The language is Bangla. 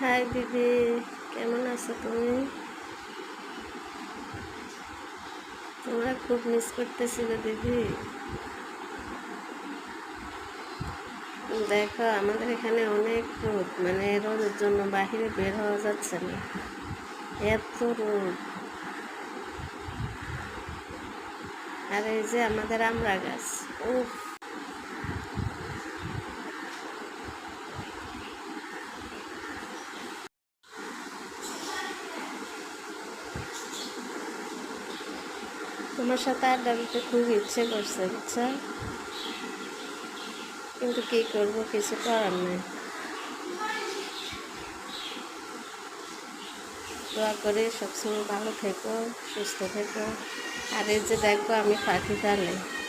হাই দিদি কেমন আছো তুমি? তোমরা খুব মিস করতেছিলে দিদি দেখো, আমাদের এখানে অনেক রোদ মানে রোদের জন্য বাহিরে বের হওয়া যাচ্ছে না। এত রোদ। আর এই যে আমাদের আমরা গাছ উফ। তোমার সাথে আড্ডা দিতে খুব ইচ্ছে করছে, বুঝছ? কিন্তু কী করব, কিছু করার নেই। দোয়া করে সবসময় ভালো থেকো, সুস্থ থেকো। আর এই যে দেখো, আমি পাখি জানি